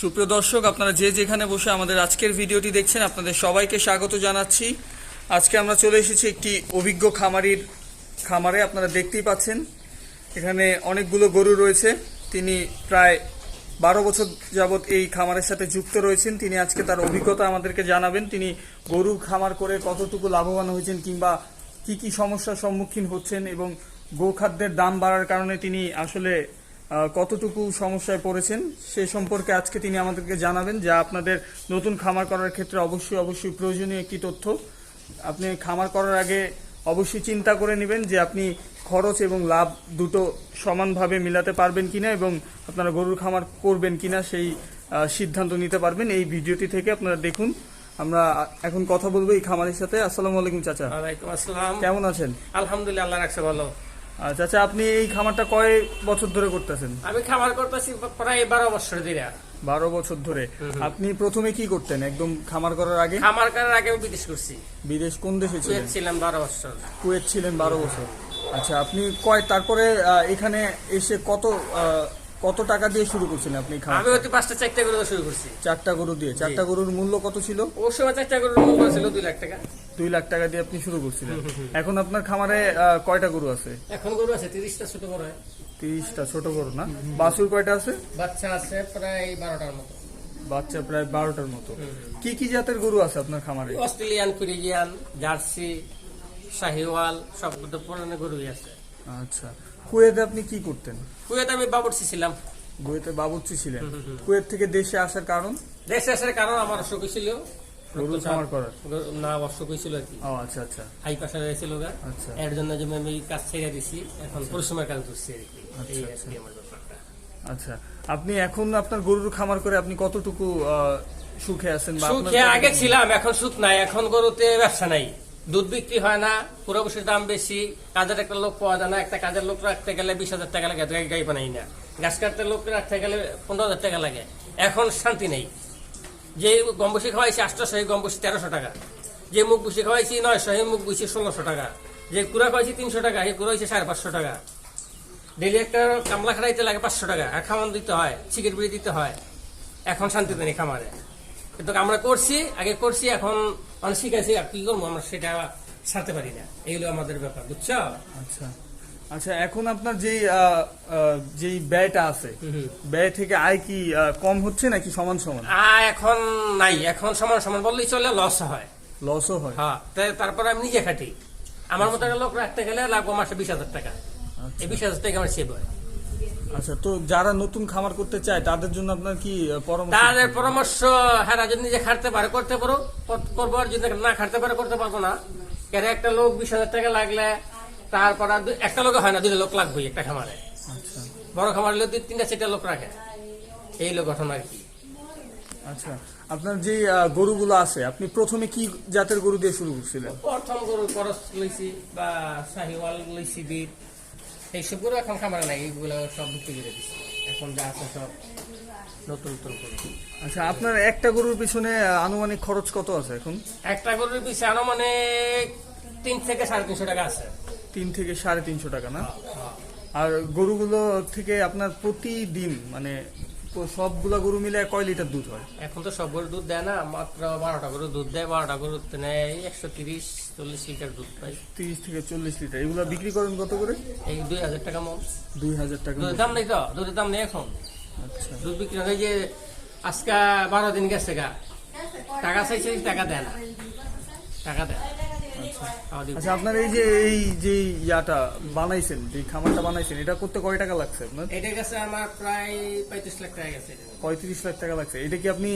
সুপ্রিয় দর্শক, আপনারা যে যেখানে বসে আমাদের আজকের ভিডিওটি দেখছেন, আপনাদের সবাইকে স্বাগত জানাচ্ছি। আজকে আমরা চলে এসেছি একটি অভিজ্ঞ খামারির খামারে, আপনারা দেখতেই পাচ্ছেন। এখানে অনেকগুলো গরু রয়েছে। তিনি প্রায় বারো বছর যাবৎ এই খামারের সাথে যুক্ত রয়েছেন। তিনি আজকে তার অভিজ্ঞতা আমাদেরকে জানাবেন। তিনি গরু খামার করে কতটুকু লাভবান হয়েছেন কিংবা কি কি সমস্যার সম্মুখীন হচ্ছেন এবং গোখাদ্যের দাম বাড়ার কারণে তিনি আসলে কতটুকু সমস্যায় পড়েছেন সে সম্পর্কে আজকে তিনি আমাদেরকে জানাবেন যা আপনাদের নতুন খামার করার ক্ষেত্রে অবশ্যই অবশ্যই প্রয়োজনীয় একটি তথ্য। আপনি খামার করার আগে অবশ্যই চিন্তা করে নেবেন যে আপনি খরচ এবং লাভ দুটো সমানভাবে মিলাতে পারবেন কিনা এবং আপনারা গরুর খামার করবেন কিনা সেই সিদ্ধান্ত নিতে পারবেন। এই ভিডিওটি থেকে আপনারা দেখুন। আমরা এখন কথা বলব এই খামারের সাথে। আসসালামু আলাইকুম চাচা। ওয়ালাইকুম আসসালাম। কেমন আছেন? আলহামদুলিল্লাহ আল্লাহ রাখছে ভালো। চাচা আপনি এই খামারটা কয় বছর ধরে করতেছেন? আমি খামার করতেছি প্রায় বারো বছর ধরে। বারো বছর ধরে। আপনি প্রথমে কি করতেন? একদম খামার করার আগে? খামার করার আগে আমি বিদেশ করছি। বিদেশ কোন দেশে ছিলেন? ছিলাম বারো বছর। কুয়েত ছিলেন বারো বছর। আচ্ছা আপনি কয় তারপরে এখানে এসে কত কত টাকা দিয়ে শুরু করছেন আপনি খামার আমি হয়তো পাঁচটা চারটা গরু শুরু করছি। চারটা গরু দিয়ে চারটা গরুর মূল্য কত ছিল? ও সময় চারটা গরুর মূল্য ছিল? দুই লাখ টাকা। দুই লাখ টাকা দিয়ে আপনি শুরু করছিলেন। এখন আপনার খামারে কয়টা গরু আছে? এখন গরু আছে তিরিশটা ছোট বড় তিরিশটা ছোট গরু না? বাছুর কয়টা আছে? বাচ্চা আছে প্রায় বারোটার মতো। বাচ্চা প্রায় বারোটার মতো। কি কি জাতের গরু আছে আপনার খামারে? অস্ট্রেলিয়ান ফ্রিজিয়ান জার্সি শাহিওয়াল সব পুরানো গরুই আছে। আচ্ছা। কুয়েতে আপনি কি করতেন? কুয়েতে আমি বাবুর্চি ছিলাম। কুয়েতে বাবুর্চি ছিলেন। কুয়েত থেকে দেশে আসার কারণ? দেশে আসার কারণ আমার অসুখ হয়েছিল। গরু খামার করার। না অসুখ হয়েছিল আর কি। ও আচ্ছা আচ্ছা। হাই প্রেশার হয়েছিল গা। আচ্ছা। এর জন্য যে আমি কাজ ছেড়ে দিছি এখন পরিশ্রমের কাজ করছি আর কি। আচ্ছা, এই আচ্ছা। আমার ব্যাপারটা। আচ্ছা। আপনি এখন আপনার গরুর খামার করে আপনি কতটুকু সুখে আছেন সুখে আগে ছিলাম এখন সুখ নাই। এখন গরুতে ব্যবসা নাই। দুধ বিক্রি হয় না, পুরো বসে দাম বেশি, কাজের একটা লোক পাওয়া যায় না, একটা কাজের লোক রাখতে গেলে বিশ হাজার টাকা লাগে, গাই বানাই না। গাছ কাটতে লোক রাখতে গেলে পনেরো হাজার টাকা লাগে। এখন শান্তি নেই। যে গম বসে খাওয়াইছি আটশো সেই গম বসে তেরোশো টাকা। যে মুখ বসে খাওয়াইছি নয়শো সেই মুখ বসে ষোলোশো টাকা। যে কুড়া খাওয়াইছি তিনশো টাকা সেই কুড়া হয়েছে সাড়ে পাঁচশো টাকা। ডেলি একটা কামলা খাড়াইতে লাগে পাঁচশো টাকা, আর খাওয়ান দিতে হয় চিকেন বিড়ি দিতে হয়। এখন শান্তিতে নেই খামারে। কিন্তু আমরা করছি আগে করছি এখন মানে শিখাইছি আর কি করব আমরা সেটা ছাড়তে পারি না। এইগুলো আমাদের ব্যাপার বুঝছ? আচ্ছা। আচ্ছা এখন আপনার আহ, যেই ব্যয়টা আছে ব্যয় থেকে আয় কি কম হচ্ছে নাকি সমান সমান? আয় এখন নাই এখন সমান সমান বললেই চলে লস হয়। লসও হয়। হ্যাঁ তারপর আমি নিজে খাটি। আমার মতো একটা লোক রাখতে গেলে লাগবো মাসে বিশ হাজার টাকা। এই বিশ হাজার টাকা আমার সেভ হয়। আচ্ছা তো যারা নতুন খামার করতে চায় তাদের জন্য আপনার কি পরামর্শ? তাদের পরামর্শ হ্যাঁ যদি নিজে খাটতে পারে করতে পারো। করব আর যদি না খাটতে পারে করতে পারব না। কেন একটা লোক বিশ হাজার টাকা লাগলে তারপর আর একটা লোক হয় না দুটো লোক লাগবেই একটা খামারে। আচ্ছা। বড় খামার হলে দুই তিনটা চারটা লোক রাখে। এই লোক গঠন আর কি। আচ্ছা আপনার যে গরুগুলো আছে আপনি প্রথমে কি জাতের গরু দিয়ে শুরু করছিলেন? প্রথম গরু করস লইছি বা শাহিওয়াল লইছি বীর। এইসব গরু এখন খামারে নাই এইগুলো সব বিক্রি করে দিচ্ছি এখন যা আছে সব নতুন নতুন করে। আচ্ছা আপনার একটা গরুর পিছনে আনুমানিক খরচ কত আছে এখন? একটা গরুর পিছনে আনুমানিক তিন থেকে সাড়ে তিনশো টাকা আছে। তিন থেকে সাড়ে তিনশো টাকা না? আর গরুগুলো থেকে আপনার প্রতিদিন মানে সবগুলা গরু মিলে কয় লিটার দুধ হয়? এখন তো সব গরু দুধ দেয় না মাত্র বারোটা গরু দুধ দেয় বারোটা গরু নেয় একশো তিরিশ চল্লিশ লিটার দুধ পাই। তিরিশ থেকে চল্লিশ লিটার এগুলো বিক্রি করেন কত করে? এই দুই হাজার টাকা মন। দুই হাজার টাকা দুধের দাম নেই তো দুধের দাম নেই এখন। আচ্ছা। দুধ বিক্রি হয় যে আজকে বারো দিন গেছে গা। টাকা চাইছে টাকা দেয় না। টাকা দেয়। আচ্ছা আপনার এই যে এই যে ইয়াটা বানাইছেন যে খামারটা বানাইছেন এটা করতে কয় টাকা লাগছে আপনার? এটা গেছে আমার প্রায় পঁয়ত্রিশ লাখ টাকা গেছে। পঁয়ত্রিশ লাখ টাকা লাগছে। এটা কি আপনি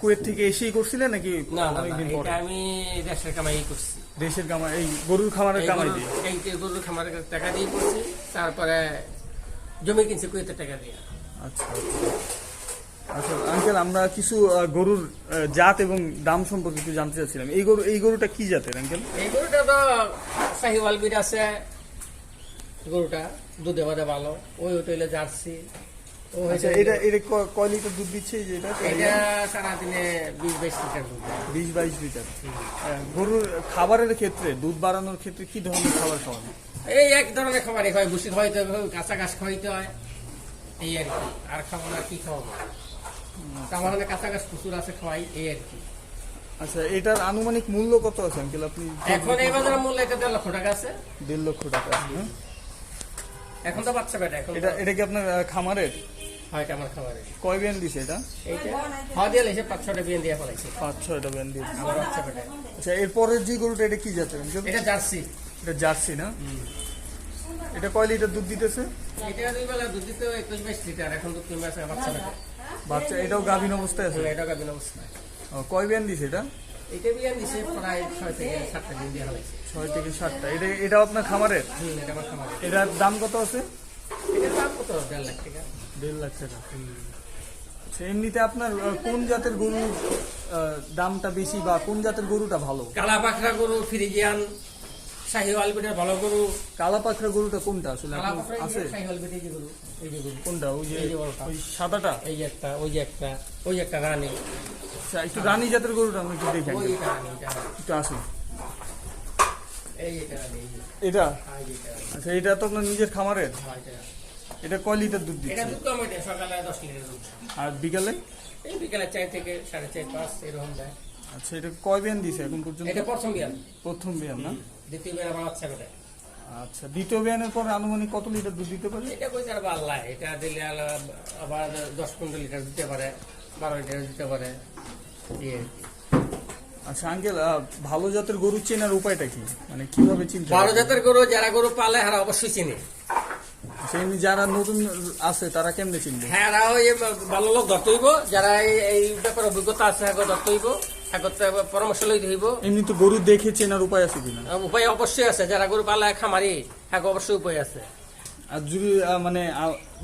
কুয়েত থেকে এসেই করছিলেন নাকি অনেকদিন পরে? আমি দেশের কামাই করছি। দেশের কামাই এই গরুর খামারের কামাই দিয়ে? এই গরুর খামারের টাকা দিয়ে করছি তারপরে জমি কিনছি কুয়েতের টাকা দিয়ে। আচ্ছা। আচ্ছা আঙ্কেল আমরা কিছু গরুর জাত এবং দাম সম্পর্কে একটু জানতে চাচ্ছিলাম। এই গরু এই গরুটা কি জাতের আঙ্কেল? এই গরুটা তো শাহিওয়াল বিট আছে। গরুটা দুধে বাদে ভালো। ওই হোটেলে জার্সি। ও আচ্ছা এটা এটা কয় লিটার দুধ দিচ্ছে যে এটা? এটা সারাদিনে বিশ বাইশ লিটার দুধ বিশ বাইশ লিটার। হ্যাঁ, গরুর খাবারের ক্ষেত্রে দুধ বাড়ানোর ক্ষেত্রে কি ধরনের খাবার খাওয়ানো এই এক ধরনের খাবারই হয়। ভুসি খাওয়াইতে হবে কাঁচা ঘাস খাওয়াইতে হয়। এই আর কি। আর খাব না কি খাওয়াবো? আমার অনেক কাঁচা প্রচুর আছে খাওয়াই এই আর কি। আচ্ছা এটার আনুমানিক মূল্য কত আছে আঙ্কেল? আপনি এখন এই বাজারের মূল্য এটা দেড় লক্ষ টাকা আছে। দেড় লক্ষ টাকা হ্যাঁ? এখন তো বাচ্চা বেটা এখন এটা এটা কি আপনার খামারের? হয় আমার খাবারের কয় বিয়ান দিছে এটা? এইটা? খাওয়া দিয়ে লেগেছে পাঁচ ছটা বিয়ে দিয়ে ফলাইছে। পাঁচ ছয়টা বিয়ান আমার বাচ্চা বেটা। আচ্ছা এরপরের যে গরুটা এটা কি জাতের এটা জার্সি। এটা জার্সি না? এটা কয় লিটার দুধ দিতেছে? এটা দুই বেলা দুধ দিতে একুশ বাইশ লিটার। এখন দুধ কমে আছে বাচ্চা বেটা। বাচ্চা এটাও গাভীন অবস্থায় আছে? এটা গাবিন অবস্থায়। কয় বিয়ান দিছে এটা? এটা বিয়ে দিছে প্রায় ছয় থেকে সাতটা দিন দিয়ে ফলাইছে ছয় থেকে সাতটা। এটা এটাও আপনার খামারের? এটা আমার খামারে এটার দাম কত আছে? এটার দাম কত? দেড় লাখ টাকা। দেড় লাখ টাকা আচ্ছা এমনিতে আপনার কোন জাতের গরুর দামটা বেশি বা কোন জাতের গরুটা ভালো? কালা পাখরা গরু ফ্রিজিয়ান শাহিওয়াল বিটের ভালো গরু। কালা পাখরা গরুটা কোনটা? আসলে কালা আছে। শাহিওয়াল বিটের যে গরু এই যে গরু। কোনটা? ওই যে। ওই সাদাটা? এই যে একটা ওই যে একটা ওই যে একটা রানী। আচ্ছা একটু রানী জাতের গরুটা আমি একটু দেখি ওই এটা রানী এটা রানী। এই এটা রানী এটা? হ্যাঁ। আচ্ছা এটা তো আপনার নিজের খামারের? হ্যাঁ, এটা কয় লিটার দুধ এটা দিচ্ছে? দুধ কম এটা সকালে দশ লিটার দুধ। আর বিকালে? এই বিকেলে চার থেকে সাড়ে চার পাঁচ এরকম দেয়। আচ্ছা এটা কয় বিয়ান দিছে এখন পর্যন্ত? এটা প্রথম বিয়ান। প্রথম বিয়ান না? দ্বিতীয় বিয়ান আমার বাচ্চা আচ্ছা দ্বিতীয় বিয়ানের পর আনুমানিক কত লিটার দুধ দিতে পারে? এটা কই তার আল্লাহ এটা দিলে আবার দশ পনেরো লিটার দিতে পারে বারো লিটার দিতে পারে এই আর কি। আচ্ছা আঙ্কেল ভালো জাতের গরু চেনার উপায়টা কি? মানে কীভাবে চিনতে? বারো জাতের গরু যারা গরু পালে হারা অবশ্যই চিনে। আচ্ছা, এমনি যারা নতুন আছে তারা কেমনে চিনবে? হ্যাঁ এরা ওই ভালো লোক ধরতে হইব যারা এই- ব্যাপারে অভিজ্ঞতা আছে ধরতে হইব একত্রে পরামর্শ লইতে হইব এমনি তো গরু দেখে চেনার উপায় আছে কিনা? উপায় অবশ্যই আছে। যারা গরু পালে খামারি হ্যাঁ অবশ্যই উপায় আছে। আর যদি মানে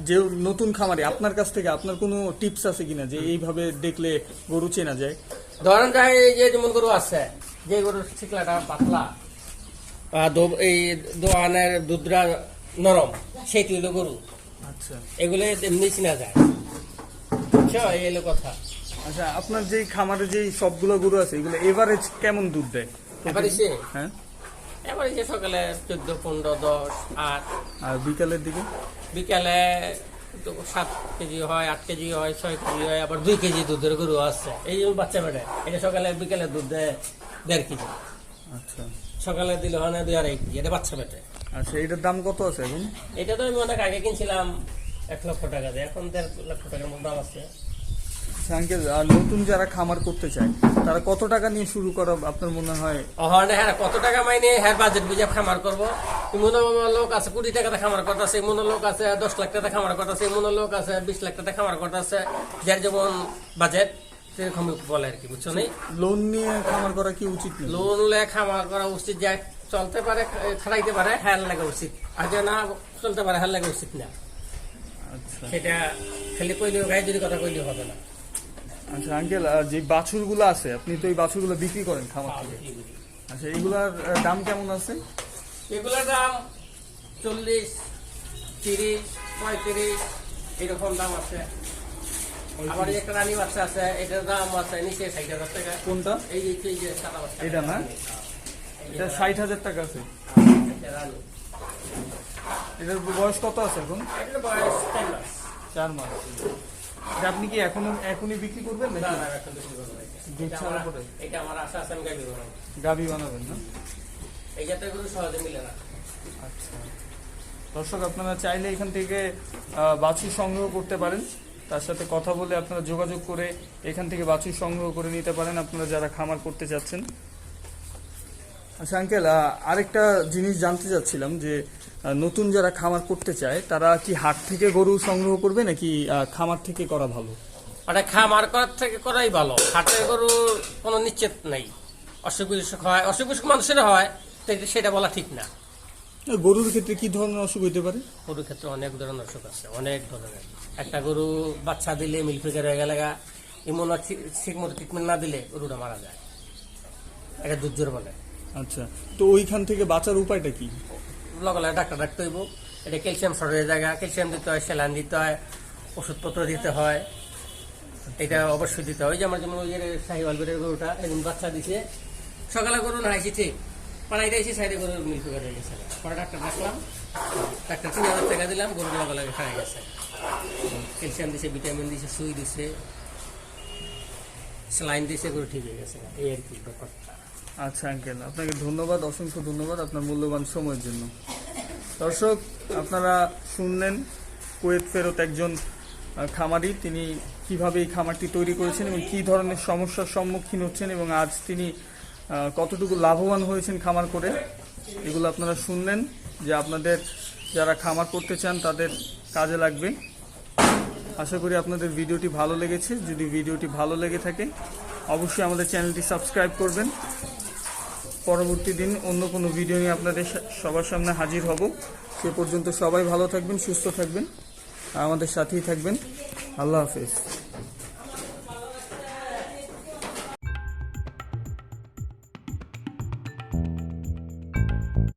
যে নতুন খামারে আপনার কাছ থেকে আপনার কোনো টিপস আছে কিনা যে এইভাবে দেখলে গরু চেনা যায়? ধরেন যায় যে যেমন গরু আছে যে গরুর শিকলাটা পাতলা এই দোয়ানের দুধরা নরম সেইটি হলো গরু। আচ্ছা। এগুলো এমনি চিনা যায়? এই হলো কথা। আচ্ছা আপনার যেই খামারে যেই সবগুলো গরু আছে এগুলো এভারেজ কেমন দুধ দেয়? এভারেজে? হ্যাঁ? যে সকালে চোদ্দ পনেরো দশ আট। আর বিকালের দিকে? বিকালে তো সাত কেজি হয় আট কেজি হয় ছয় কেজি হয় আবার দুই কেজি দুধের গরু আছে। এই যে বাচ্চা বেড়ে এটা সকালে বিকালে দুধ দেয় দেড় কেজি। আচ্ছা। সকালে দিলে হয় না দুই আড়াই কেজি এটা বাচ্চা বেটে আচ্ছা এটার দাম কত আছে এখন? এটা তো আমি অনেক আগে কিনছিলাম এক লক্ষ টাকা দিয়ে এখন দেড় লক্ষ টাকার মতো দাম আছে। আঙ্কেল নতুন যারা খামার করতে চায় তারা কত টাকা নিয়ে শুরু করা আপনার মনে হয়? হ্যাঁ হ্যাঁ কত টাকা মাইনে হ্যাঁ বাজেট বুঝে খামার করব। এমন লোক আছে কোটি টাকাতে খামার করতেছে এমন লোক আছে দশ লাখ টাকা খামার করতেছে এমন লোক আছে বিশ লাখ টাকা খামার করতেছে যার যেমন বাজেট সেরকম বলে আর কি বুঝছ নি লোন নিয়ে খামার করা কি উচিত লোন লে খামার করা উচিত যা চলতে পারে খাড়াইতে পারে হ্যাঁ লাগা উচিত। আর যে না চলতে পারে হ্যাঁ লাগা উচিত না। আচ্ছা। সেটা খালি কইলেও গায়ে যদি কথা কইলেও হবে না। আচ্ছা আঙ্কেল যে বাছুরগুলো আছে আপনি তো এই বাছুরগুলো বিক্রি করেন খামার থেকে। আচ্ছা এগুলার দাম কেমন আছে? এগুলোর দাম চল্লিশ তিরিশ পঁয়ত্রিশ এরকম দাম আছে। আবার একটা রানী বাচ্চা আছে এটার দাম আছে নিচে ষাট হাজার টাকা। কোনটা? এই যে যে সাদা বাচ্চা এটা না? এটা ষাট হাজার টাকা আছে। রানী। এটার বয়স কত আছে এখন? এটার বয়স চার মাস। চার মাস। এটা আপনি কি এখনও এখনই বিক্রি করবেন না, নাকি? না, এখন বেশি বড় এটা আমার- পরে? এটা আমার আশা আছে আমি গাভী বানাবো। গাভি বানাবেন না? এই জাতের গরু সহজে মিলে না। আচ্ছা। দর্শক আপনারা চাইলে এখান থেকে বাছুর সংগ্রহ করতে পারেন। তার সাথে কথা বলে আপনারা যোগাযোগ করে এখান থেকে বাছুর সংগ্রহ করে নিতে পারেন। আপনারা যারা খামার করতে চাচ্ছেন আচ্ছা আঙ্কেল আরেকটা জিনিস জানতে চাচ্ছিলাম যে নতুন যারা খামার করতে চায় তারা কি হাট থেকে গরু সংগ্রহ করবে নাকি খামার থেকে করা ভালো? মানে খামার করার থেকে করাই ভালো। হাটের গরু কোনো নিশ্চিত নাই। অসুখ বিসুখ হয় অসুখ বিসুখ মানুষের হয় সেটা বলা ঠিক না। গরুর ক্ষেত্রে কি ধরনের অসুখ হইতে পারে? গরুর ক্ষেত্রে অনেক ধরনের অসুখ আছে অনেক ধরনের। একটা গরু বাচ্চা দিলে মিল ফিকার হয়ে গেলে এমন ঠিক মতো ট্রিটমেন্ট না দিলে গরুটা মারা যায়। এটা দুর্যোগ বলে। আচ্ছা তো ওইখান থেকে বাঁচার উপায়টা কি? লগে ডাক্তার রাখতে হইব। এটা ক্যালসিয়াম শর্টের জায়গা ক্যালসিয়াম দিতে হয়, স্যালাইন দিতে হয়, ওষুধপত্র দিতে হয়, এটা অবশ্যই দিতে হয়। যে আমার যেমন ওই যে শাহিওয়াল বেড়ের গরুটা এরকম বাচ্চা দিছে। সকালে গরু না আইসি ঠিক। পাড়াই দিয়েছি, সাইডে গরু মিল ফিকার হয়ে গেছে পরে ডাক্তার ডাকলাম। ডাক্তার তিন হাজার টাকা দিলাম গরু লগে লগে খাই গেছে। ক্যালসিয়াম দিছে, ভিটামিন দিছে, সুই দিছে, স্যালাইন দিছে, গরু ঠিক হয়ে গেছে। এই আর কি ব্যাপারটা। আচ্ছা আঙ্কেল আপনাকে ধন্যবাদ, অসংখ্য ধন্যবাদ আপনার মূল্যবান সময়ের জন্য। দর্শক, আপনারা শুনলেন কুয়েত ফেরত একজন খামারি। তিনি কীভাবে এই খামারটি তৈরি করেছেন এবং কী ধরনের সমস্যার সম্মুখীন হচ্ছেন এবং আজ তিনি কতটুকু লাভবান হয়েছেন খামার করে, এগুলো আপনারা শুনলেন যে আপনাদের যারা খামার করতে চান তাদের কাজে লাগবে। আশা করি আপনাদের ভিডিওটি ভালো লেগেছে। যদি ভিডিওটি ভালো লেগে থাকে, অবশ্যই আমাদের চ্যানেলটি সাবস্ক্রাইব করবেন। পরবর্তী দিন অন্য কোনো ভিডিও নিয়ে আপনাদের সবার সামনে হাজির হব। সে পর্যন্ত সবাই ভালো থাকবেন, সুস্থ থাকবেন। আমাদের সাথেই থাকবেন। আল্লাহ হাফেজ।